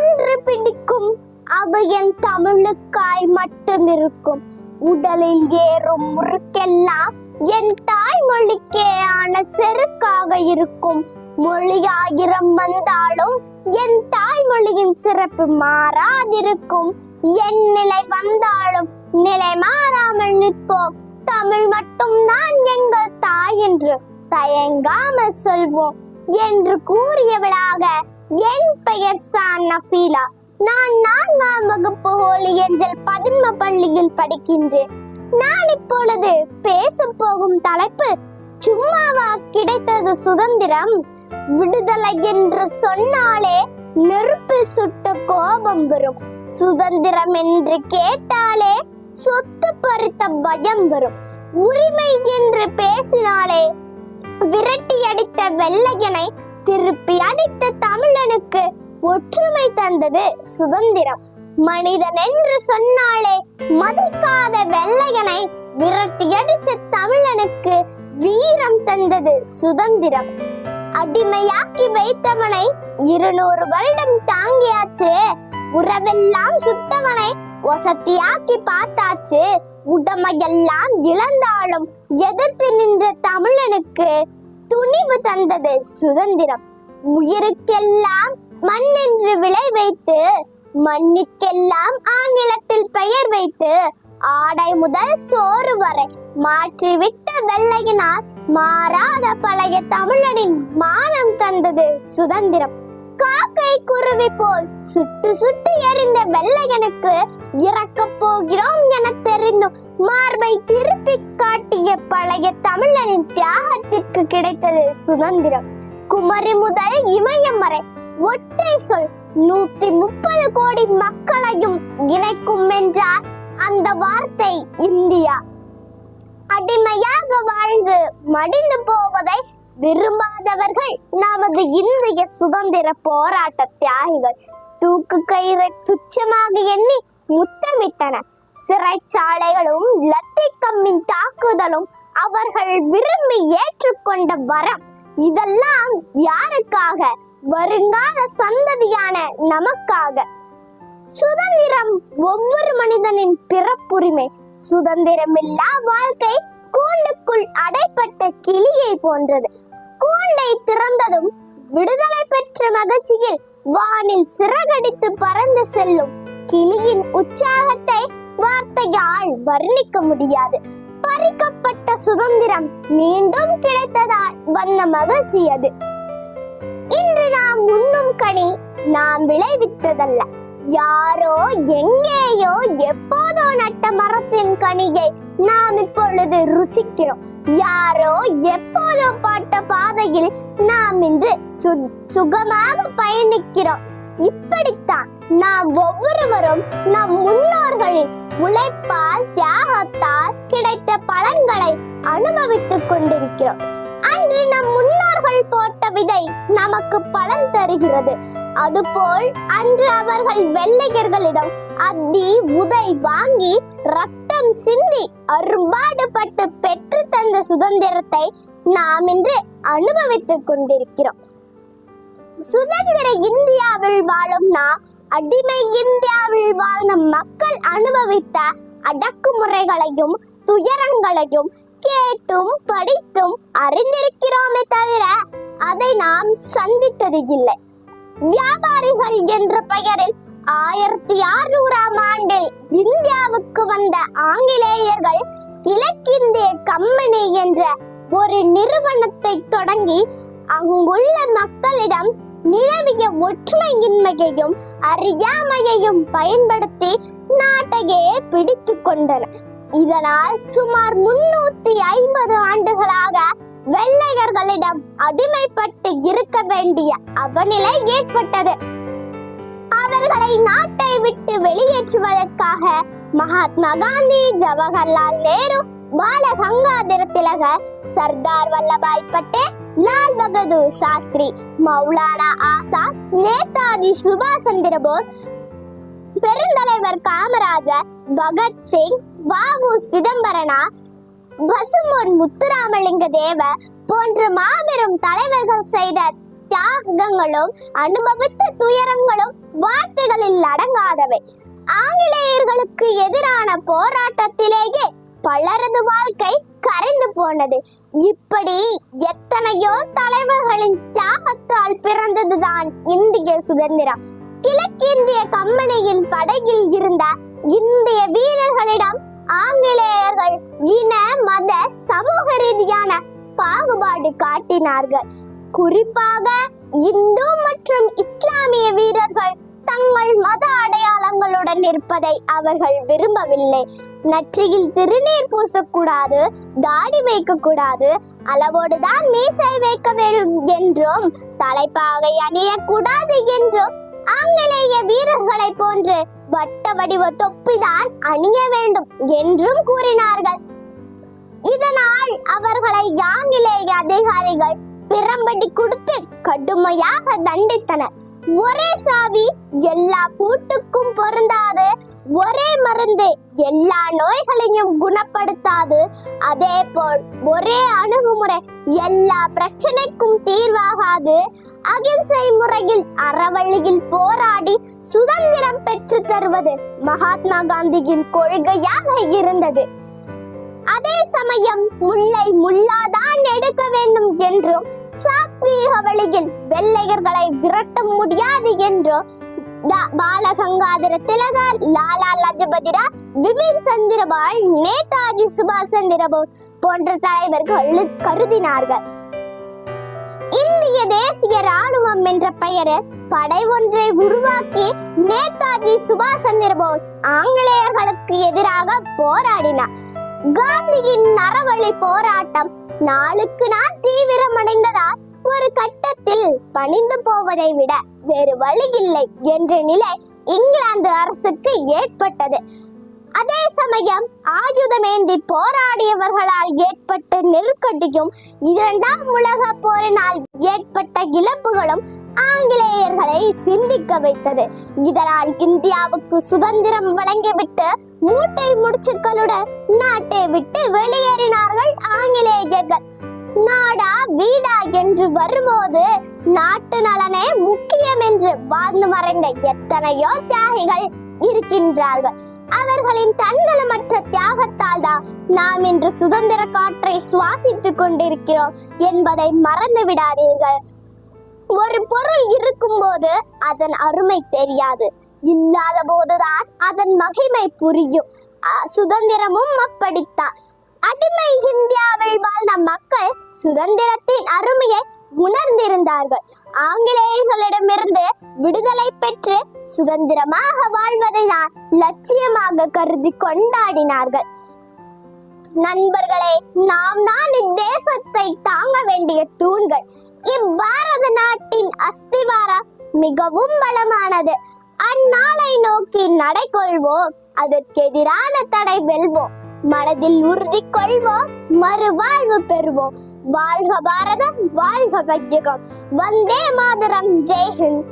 ஒன்று பிடிக்கும். அது என் தமிழுக்காய் மட்டும் இருக்கும். உடலில் ஏறும் முறுக்கெல்லாம் என் தாய்மொழிக்கே ஆன செருக்காக இருக்கும். மொழி ஆயிரம் வந்தாலும் என் தாய்மொழியின் சிறப்பு மாறாதிருக்கும். என் நிலை வந்தாலும் நிலை மாறாமல் நிற்போம். தமிழ் மட்டும்தான் எங்கள் தாய் என்று தயங்காமல் சொல்வோம். என்று கூறியவளாக என் பெயர் சா நஃபீலா. நான் நான்காம் வகுப்பு ஹோலி ஏஞ்சல் பதின்ம பள்ளியில் படிக்கின்றேன். நான் இப்பொழுது பேச போகும் தலைப்பு சும்மாவா கிடைத்தது சுதந்திரம்? விடுதலை என்று சொன்னாலே நெருப்பில் சுட்ட கோபம் வரும். சுதந்திரம் என்று கேட்டாலே சொத்து பறித்த பயம் வரும். உரிமை என்று பேசினாலே விரட்டி அடித்த வெள்ளையனை திருப்பி அடித்த தமிழனுக்கு ஒற்றுமை தந்தது சுதந்திரம். மனிதன் என்று சொன்னாலே மதிக்காத வெள்ளையனை விரட்டி அடிச்ச தமிழனுக்கு வீரம் தந்தது சுதந்திரம். அடிமையாக்கி வைத்தவனை இருநூறு வருடம் தாங்கியாச்சு. உறவெல்லாம் சுட்டவனை வசத்தியாக்கி பார்த்தாச்சு. உடமையெல்லாம் இழந்தாலும் எதிர்த்து நின்ற தமிழனுக்கு துணிவு தந்தது சுதந்திரம். உயிருக்கெல்லாம் மண் என்று விளை வைத்து மண்ணுக்கெல்லாம் ஆங்கிலத்தில் பெயர் வைத்து ஆடை முதல் சோறு வரை மாற்றிவிட்ட வெள்ளையினால் மாறாத பழைய தமிழனின் மானம் தந்தது சுதந்திரம். காக்கை குருவி போல் சுட்டு சுட்டு எரிந்த வெள்ளையனுக்கு இறக்கப் போகிறோம் என தெரிந்தும் மார்பை திருப்பி காட்டிய பழைய தமிழனின் தியாகத்திற்கு கிடைத்தது சுதந்திரம். குமரி முதல் இமயம் வரை ஒற்றை சொல் நூத்தி முப்பது கோடி மக்களையும் இணைக்கும் என்றார் அந்த வார்த்தை இந்தியா. அடிமையாக வாழ்ந்து மடிந்து போவதை விரும்பாதவர்கள் நமது இந்திய சுதந்திர போராட்ட தியாகிகள். தூக்கு கயிறை துச்சமாக எண்ணி முத்தமிட்டனர். சிறைச்சாலைகளும் லத்திகம்மின் தாக்குதலும் அவர்கள் விரும்பி ஏற்றுக்கொண்ட வரம். இதெல்லாம் யாருக்காக? வருங்கால சந்ததியான நமக்காக. சுதந்திரம் ஒவ்வொரு மனிதனின் பிறப்புரிமை. சுதந்திரமில்லா வாழ்க்கை கூண்டுக்குள் அடைப்பட்ட கிளியை போன்றது. கூண்டை திறந்ததும் விடுதலை பெற்ற மகிழ்ச்சியில் வானில் சிறகடித்து பறந்து செல்லும் கிளியின் உற்சாகத்தை வார்த்தையால் வர்ணிக்க முடியாது. பறிக்கப்பட்ட சுதந்திரம் மீண்டும் கிடைத்ததால் வந்த மகிழ்ச்சி அது. இன்று நாம் உண்ணும் கனி நாம் விளைவித்ததல்ல. யாரோ எங்கேயோ எப்போதோ நட்ட மரத்தின் கனியை நாம் இப்பொழுது ருசிக்கிறோம். யாரோ எப்போதோ பாட்ட பாதையில் நாம் இன்று சுகமாக பயணிக்கிறோம். இப்படித்தான் நாம் ஒவ்வொருவரும் நம் முன்னோர்களின் உழைப்பால் தியாகத்தால் கிடைத்த பலன்களை அனுபவித்துக் கொண்டிருக்கிறோம். அன்று நம் முன்னோர்கள் போட்ட விதை நமக்கு பலன் தருகிறது. அதுபோல் அன்று அவர்கள் வெள்ளையர்களிடம் அத்தி உதை வாங்கி ரத்தம் சிந்தி அரும்பாடுபட்டு பெற்று தந்த சுதந்திரத்தை நாம் இன்று அனுபவித்துக் கொண்டிருக்கிறோம். சுதந்திர இந்தியாவில் வாழும் நாம் அடிமை இந்தியாவில் வாழ்ந்த மக்கள் அனுபவித்த அடக்குமுறைகளையும் துயரங்களையும் கேட்டும் படித்தும் அறிந்திருக்கிறோமே தவிர அதை நாம் சந்தித்தது இல்லை. வியாபாரிகள் என்ற பெயரில் ஆயிரத்தி அறுநூறாம் ஆண்டில் இந்தியாவுக்கு வந்த ஆங்கிலேயர்கள் கிழக்கிந்திய கம்பெனி என்ற ஒரு நிறுவனத்தை தொடங்கி அங்குள்ள மக்களிடம் நிலவிய ஒற்றுமையின்மையையும் அறியாமையையும் பயன்படுத்தி நாட்டையே பிடித்து கொண்டனர் இதனால் சுமார் முன்னூத்தி ஐம்பது ஆண்டுகளாக வெள்ளையர்களிடம் அடிமைப்பட்டு இருக்க வேண்டிய அவநிலை ஏற்பட்டது. அவர்களை நாட்டை விட்டு வெளியேற்றுவதற்காக மகாத்மா காந்தி ஜவஹர்லால் நேரு பால கங்காதர திலகர் சர்தார் வல்லபாய் பட்டேல் லால் பகதூர் சாஸ்திரி மௌலானா ஆசாத் நேதாஜி சுபாஷ் சந்திர போஸ் பெருந்தலைவர் காமராஜர் பகத்சிங் வாவு சிதம்பரனா பசும்பொன் முத்துராமலிங்க தேவர் போன்ற மாபெரும் தலைவர்கள் செய்த தியாகங்களும் அனுபவித்த துயரங்களும் வார்த்தைகளில் அடங்காதவை ஆங்கிலேயர்களுக்கு எதிரான போராட்டத்திலேயே பலரது வாழ்க்கை கரைந்து போனது. இப்படி எத்தனையோ தலைவர்களின் தியாகத்தால் பிறந்ததுதான் இந்திய சுதந்திரம். கிழக்கிந்திய கம்பெனியின் படையில் இருந்த இந்திய வீரர்களிடம் ஆங்கிலேயர்கள் இன மத சமூக ரீதியான பாகுபாடு காட்டினார்கள். குறிப்பாக இந்து மற்றும் இஸ்லாமிய வீரர்கள் தங்கள் மத அடையாளங்களுடன் இருப்பதை அவர்கள் விரும்பவில்லை. நெற்றியில் திருநீர் பூசக்கூடாது தாடி வைக்கக்கூடாது அளவோடு தான் மீசை வைக்க வேண்டும் என்றும் தலைப்பாகை அணியக்கூடாது என்றும் ஆங்கிலேய வீரர்களை போன்று வட்ட வடிவ தொப்பிதான் அணிய வேண்டும் என்றும் கூறினார்கள். இதனால் அவர்களை ஆங்கிலேய அதிகாரிகள் பிரம்படி கொடுத்து கடுமையாக தண்டித்தனர். ஒரே சாவி எல்லா பூட்டுக்கும் பொருந்தாது. ஒரே மருந்து எல்லா நோய்களையும் குணப்படுத்தாது. அதே போல் ஒரே அணுகுமுறை எல்லா பிரச்சனைக்கும் தீர்வாகாது. அகிம்சை முறையில் அறவழியில் போராடி சுதந்திரம் பெற்று தருவது மகாத்மா காந்தியின் கொள்கையாக இருந்தது. அதே சமயம் முல்லை முல்லாதான் எடுக்க வேண்டும் என்றும் சாத்வீக வழியில் வெள்ளையர்களை விரட்ட முடியாது என்றும் பாலகங்காதர திலகர் லாலா லஜபதி ராய் பிபின் சந்திரபால் நேதாஜி சுபாஷ் சந்திரபோஸ் போன்ற தலைவர்கள் கருதினார்கள். இந்திய தேசிய ராணுவம் என்ற பெயரில் படை ஒன்றை உருவாக்கி நேதாஜி சுபாஷ் சந்திரபோஸ் ஆங்கிலேயர்களுக்கு எதிராக போராடினார். காந்தியின் நரவழி போராட்டம் நாளுக்கு நாள் தீவிரமடைந்ததால் ஒரு கட்டத்தில் பணிந்து போவதை விட வேறு வழி இல்லை என்ற நிலை இங்கிலாந்து அரசுக்கு ஏற்பட்டது. அதே சமயம் ஆயுதமேந்தி போராடியவர்களால் ஏற்பட்ட நெருக்கடியும் இரண்டாம் உலக போரினால் ஏற்ப இழப்புகளும் ஆங்கிலேயர்களை சிந்திக்க வைத்தது. இதனால் இந்தியாவுக்கு சுதந்திரம் வழங்கிவிட்டு மூட்டை முடிச்சுக்களுடன் நாட்டை விட்டு வெளியேறினார்கள் ஆங்கிலேயர்கள். நாடா வீடா என்று வரும்போது நாட்டு நலனே முக்கியம் என்று வாழ்ந்து மறைந்த எத்தனையோ தியாகிகள் இருக்கின்றார்கள். அவர்களின் தன்னலமற்ற தியாகத்தால் தான் நாம் இன்று சுதந்திர காற்றை சுவாசித்துக் கொண்டிருக்கிறோம் என்பதை மறந்து விடாதீர்கள் ஒரு பொருள் இருக்கும்போது அதன் அருமை தெரியாது. இல்லாத போதுதான் அதன் மகிமை புரியும். சுதந்திரமும் அப்படித்தான். அடிமை இந்தியாவில் வாழ்ந்த மக்கள் சுதந்திரத்தின் அருமையை உணர்ந்திருந்தார்கள். ஆங்கிலேயர்களிடமிருந்து விடுதலை பெற்று சுதந்திரமாக வாழ்வதை தான் லட்சியமாக கருதி கொண்டாடினார்கள். நண்பர்களே நாம் தான் இத்தேசத்தை தாங்க வேண்டிய தூண்கள். இவ்வாரத நாட்டின் அஸ்திவாரம் மிகவும் பலமானது. அந்நாளை நோக்கி நடை கொள்வோம் அதற்கெதிரான தடை வெல்வோம். மனதில் உறுதி கொள்வோம். மறுவாழ்வு பெறுவோம். வாழ்க பாரதம் வாழ்க வையகம். வந்தே மாதரம். ஜெய்ஹிந்த்